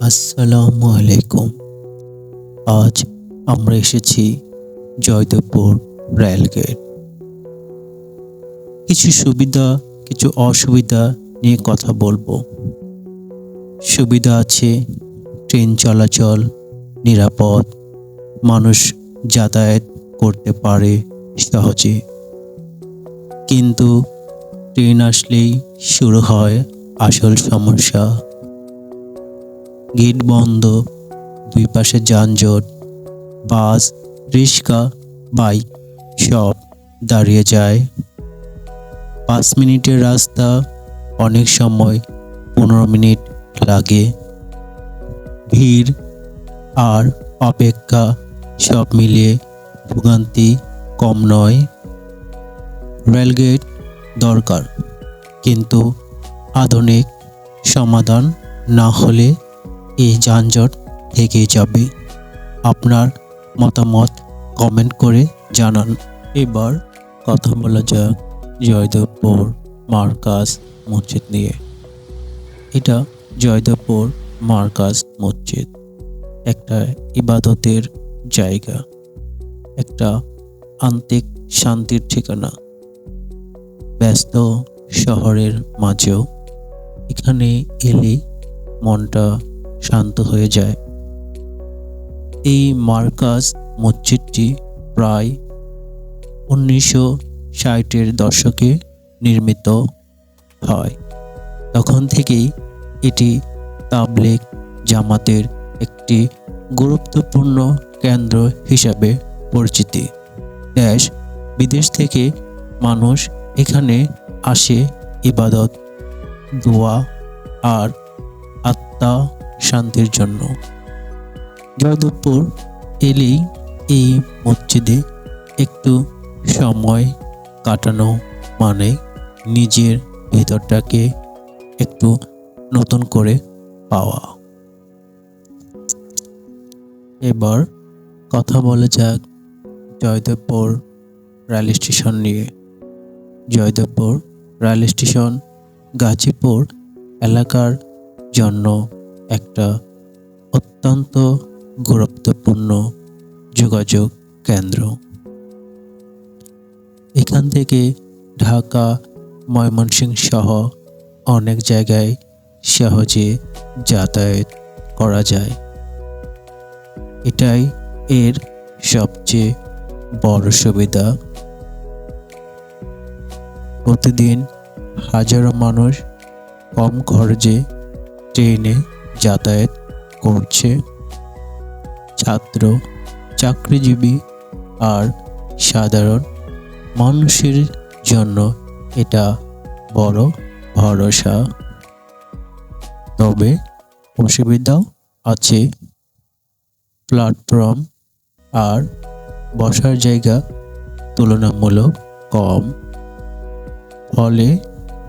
আসসালামু আলাইকুম। আজ আমরা এসেছি জয়দেবপুর রেলগেট। কিছু সুবিধা, কিছু অসুবিধা নিয়ে কথা বলব। সুবিধা আছে ট্রেন চলাচল, নিরাপদ, মানুষ যাতায়াত করতে পারে সহজে। কিন্তু ট্রেন আসলেই শুরু হয় আসল সমস্যা। গেট বন্ধ, দুই পাশে যানজট, বাস, রিক্সা, বাইক, সব দাঁড়িয়ে যায়। পাঁচ মিনিটের রাস্তা অনেক সময় পনেরো মিনিট লাগে। ভিড় আর অপেক্ষা সব মিলিয়ে ভোগান্তি কম নয়। রেলগেট দরকার, কিন্তু আধুনিক সমাধান না হলে এই যানজট থেকেই যাবে। আপনার মতামত কমেন্ট করে জানান। এবার কথা বলা যাক জয়দেবপুর মার্কাস মসজিদ নিয়ে। এটা জয়দেবপুর মার্কাস মসজিদ। একটা ইবাদতের জায়গা। একটা আন্তিক শান্তির ঠিকানা। ব্যস্ত শহরের মাঝেও। এখানে এলে মনটা শান্ত হয়ে যায়। এই মার্কাস মসজিদটি প্রায় উনিশশো ষাটের দশকে নির্মিত হয়। তখন থেকেই এটি তাবলেক জামাতের একটি গুরুত্বপূর্ণ কেন্দ্র হিসাবে পরিচিতি। দেশ, বিদেশ থেকে মানুষ এখানে আসে ইবাদত, দোয়া আর আত্মা শান্তির জন্য। জয়দেবপুর এলেই এই মসজিদে একটু সময় কাটানো মানে নিজের ভেতরটাকে একটু নতুন করে পাওয়া। এবার কথা বলা যাক জয়দেবপুর রেল স্টেশন নিয়ে। জয়দেবপুর রেল স্টেশন গাজীপুর এলাকার জন্য একটা অত্যন্ত গুরুত্বপূর্ণ যোগাযোগ কেন্দ্র। এখান থেকে ঢাকা, ময়মনসিংহ সহ অনেক জায়গায় সহজে যাতায়াত করা যায়। এটাই এর সবচেয়ে বড় সুবিধা। প্রতিদিন হাজারো মানুষ কম খরচে ট্রেনে যাতায়াত করছে ছাত্র, চাকরিজীবী আর সাধারণ মানুষের জন্য এটা বড় ভরসা। তবে অসুবিধাও আছে। প্ল্যাটফর্ম আর বসার জায়গা তুলনামূলক কম। ফলে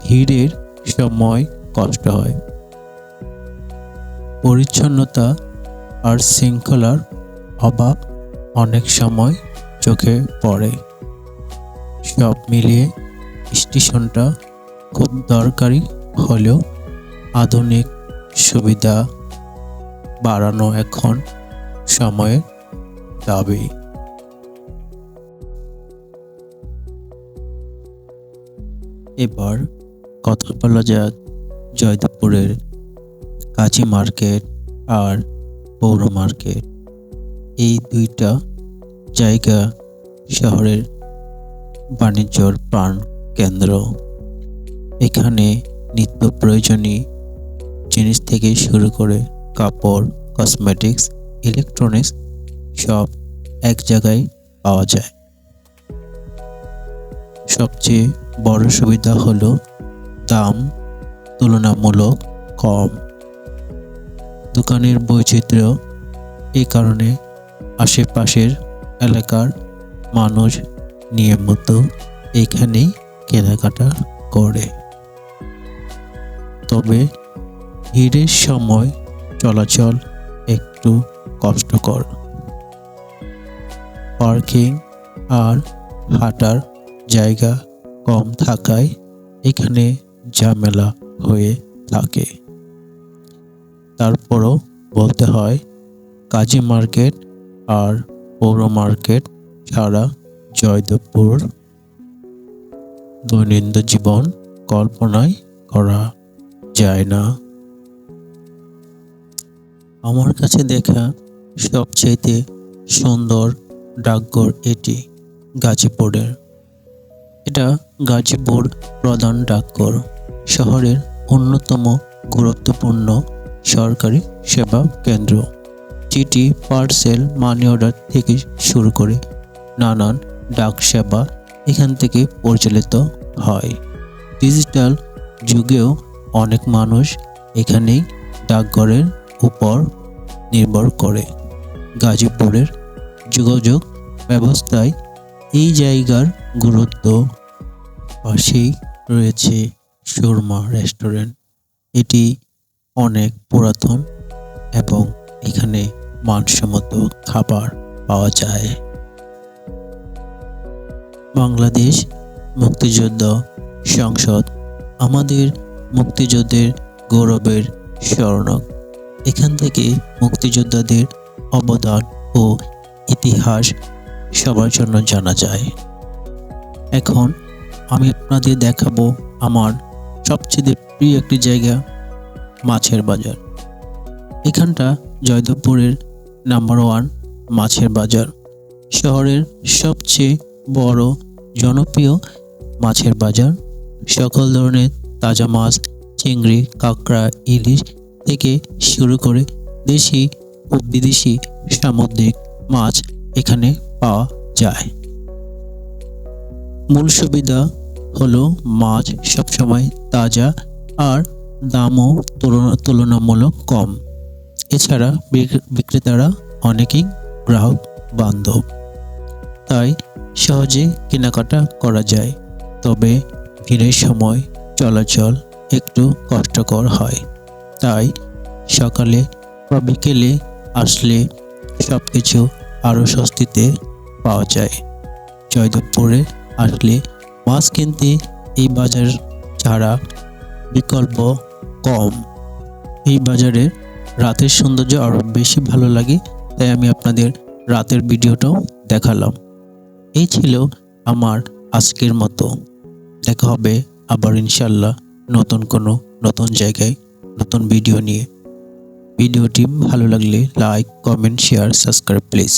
ভিড়ের সময় কষ্ট হয়। পরিচ্ছন্নতা আর শৃঙ্খলার অভাব অনেক সময় চোখে পড়ে। সব মিলিয়ে স্টেশনটা খুব দরকারি হলেও আধুনিক সুবিধা বাড়ানো এখন সময়ের দাবি। এবার কথা বলা যাক জয়দেবপুরের কাঁচি মার্কেট আর পৌর মার্কেট। এই দুইটা জায়গা শহরের বাণিজ্যর প্রাণ কেন্দ্র। এখানে নিত্য প্রয়োজনীয় জিনিস থেকে শুরু করে কাপড় কসমেটিক্স ইলেকট্রনিক্স সব এক জায়গায় পাওয়া যায়। সবচেয়ে বড় সুবিধা হলো দাম তুলনামূলক কম। দোকানের বৈচিত্র্য এই কারণে আশেপাশের এলাকার মানুষ নিয়মিত এখানেই কেনাকাটা করে। তবে ভিড়ের সময় চলাচল একটু কষ্টকর। পার্কিং আর হাঁটার জায়গা কম থাকায় এখানে ঝামেলা হয়ে থাকে। তারপরও বলতে হয়, কাজী মার্কেট আর পৌর মার্কেট ছাড়া জয়দেবপুর দৈনন্দিন জীবন কল্পনায় করা যায় না। আমার কাছে দেখা সবচেয়ে সুন্দর ডাকঘর এটি গাজীপুরের। এটা গাজীপুর প্রধান ডাকঘর। শহরের অন্যতম গুরুত্বপূর্ণ সরকারি সেবা কেন্দ্র। চিঠি পার্সেল মানি অর্ডার থেকে শুরু করে নানান ডাক সেবা এখান থেকে পরিচালিত হয়। ডিজিটাল যুগেও অনেক মানুষ এখানেই ডাকঘরের উপর নির্ভর করে। গাজীপুরের যোগাযোগ ব্যবস্থায় এই জায়গার গুরুত্ব পাশেই রয়েছে সুরমা রেস্টুরেন্ট। এটি অনেক পুরাতন এবং এখানে মানসম্মত খাবার পাওয়া যায়। বাংলাদেশ মুক্তিযুদ্ধ সংসদ আমাদের মুক্তিযুদ্ধের গৌরবের স্মরণক এখান থেকে মুক্তিযোদ্ধাদের অবদান ও ইতিহাস সবার জন্য জানা যায়। এখন আমি আপনাদের দেখাবো আমার সবচেয়ে প্রিয় একটি জায়গা মাছের বাজার। এখানটা জয়দেবপুরের নাম্বার ওয়ান মাছের বাজার। শহরের সবচেয়ে বড় জনপ্রিয় মাছের বাজার। সকল ধরনের তাজা মাছ, চিংড়ি, কাঁকড়া, ইলিশ থেকে শুরু করে দেশি ও বিদেশি সামুদ্রিক মাছ এখানে পাওয়া যায়। মূল সুবিধা হলো মাছ সবসময় তাজা আর দামও তুলনা- তুলনামূলক কম। এছাড়া বিক- বিক্রেতারা অনেকেই গ্রাহক বান্ধব। তাই সহজে কেনাকাটা করা যায়, তবে ভিড়ের সময় চলাচল একটু কষ্টকর হয়। তাই সকালে বা বিকেলে আসলে সব কিছু আরও স্বস্তিতে পাওয়া যায়। জয়দেবপুরে আসলে মাছ কিনতে এই বাজার ছাড়া বিকল্প কম। এই বাজারের রাতের সৌন্দর্য আরও বেশি ভালো লাগে, তাই আমি আপনাদের রাতের ভিডিওটাও দেখালাম। এই ছিল আমার আজকের মতো। দেখা হবে আবার ইনশাল্লাহ নতুন কোনো নতুন জায়গায় নতুন ভিডিও নিয়ে। ভিডিওটি ভালো লাগলে like, comment, share, subscribe please.